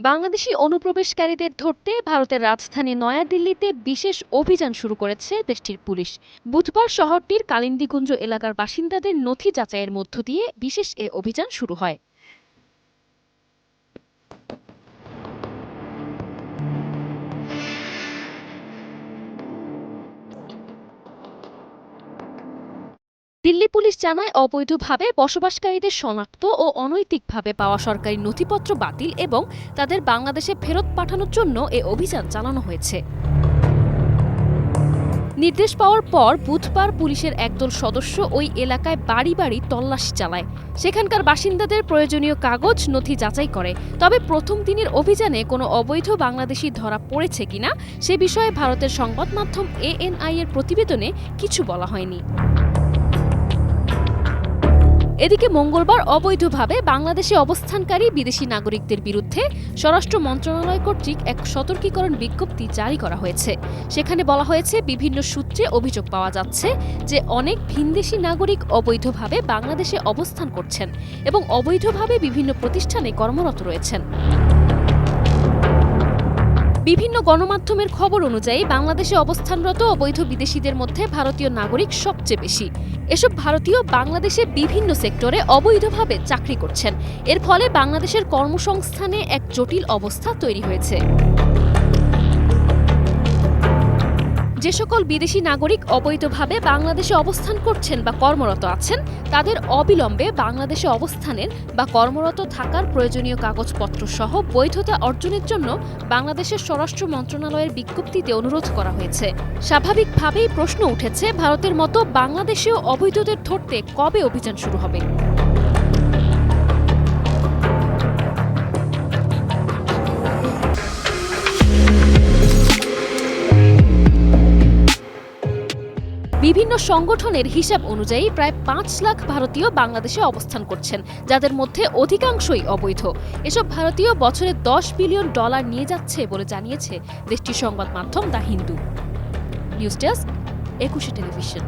বাংলাদেশি অনুপ্রবেশকারীদের ধরতে ভারতের রাজধানী নয়াদিল্লিতে বিশেষ অভিযান শুরু করেছে দেশটির পুলিশ। বুধবার শহরটির কালিন্দিগুঞ্জ এলাকার বাসিন্দাদের নথি যাচাইয়ের মধ্য দিয়ে বিশেষ এ অভিযান শুরু হয়। দিল্লি পুলিশ জানায়, অবৈধভাবে বসবাসকারীদের শনাক্ত ও অনৈতিকভাবে পাওয়া সরকারি নথিপত্র বাতিল এবং তাদের বাংলাদেশে ফেরত পাঠানোর জন্য এ অভিযান চালানো হয়েছে। নির্দেশ পাওয়ার পর বুধবার পুলিশের একদল সদস্য ওই এলাকায় বাড়ি বাড়ি তল্লাশি চালায়। সেখানকার বাসিন্দাদের প্রয়োজনীয় কাগজ, নথি যাচাই করে। তবে প্রথম দিনের অভিযানে কোনো অবৈধ বাংলাদেশি ধরা পড়েছে কিনা, সে বিষয়ে ভারতের সংবাদ মাধ্যম এএনআই এর প্রতিবেদনে কিছু বলা হয়নি। এদিকে মঙ্গলবার অবৈধভাবে বাংলাদেশে অবস্থানকারী বিদেশি নাগরিকদের বিরুদ্ধে স্বরাষ্ট্র মন্ত্রণালয় কর্তৃক এক সতর্কীকরণ বিজ্ঞপ্তি জারি করা হয়েছে। সেখানে বলা হয়েছে, বিভিন্ন সূত্রে অভিযোগ পাওয়া যাচ্ছে যে অনেক ভিনদেশি নাগরিক অবৈধভাবে বাংলাদেশে অবস্থান করছেন এবং অবৈধভাবে বিভিন্ন প্রতিষ্ঠানে কর্মরত রয়েছেন। বিভিন্ন গণমাধ্যমের খবর অনুযায়ী বাংলাদেশে অবস্থানরত অবৈধ বিদেশিদের মধ্যে ভারতীয় নাগরিক সবচেয়ে বেশি। এসব ভারতীয় বাংলাদেশে বিভিন্ন সেক্টরে অবৈধভাবে চাকরি করছেন। এর ফলে বাংলাদেশের কর্মসংস্থানে এক জটিল অবস্থা তৈরি হয়েছে। যে সকল বিদেশি নাগরিক অবৈধভাবে বাংলাদেশে অবস্থান করছেন বা কর্মরত আছেন, তাদের অবিলম্বে বাংলাদেশে অবস্থানের বা কর্মরত থাকার প্রয়োজনীয় কাগজপত্র সহ বৈধতা অর্জনের জন্য বাংলাদেশের স্বরাষ্ট্র মন্ত্রণালয়ের বিজ্ঞপ্তিতে অনুরোধ করা হয়েছে। স্বাভাবিকভাবেই প্রশ্ন উঠেছে, ভারতের মতো বাংলাদেশেও অবৈধদের ধরতে কবে অভিযান শুরু হবে? বিভিন্ন সংগঠনের হিসাব অনুযায়ী প্রায় পাঁচ লাখ ভারতীয় বাংলাদেশে অবস্থান করছেন, যাদের মধ্যে অধিকাংশই অবৈধ। এসব ভারতীয় বছরে দশ বিলিয়ন ডলার নিয়ে যাচ্ছে বলে জানিয়েছে দেশটির সংবাদ মাধ্যম the Hindu. News desk, Ekushey television.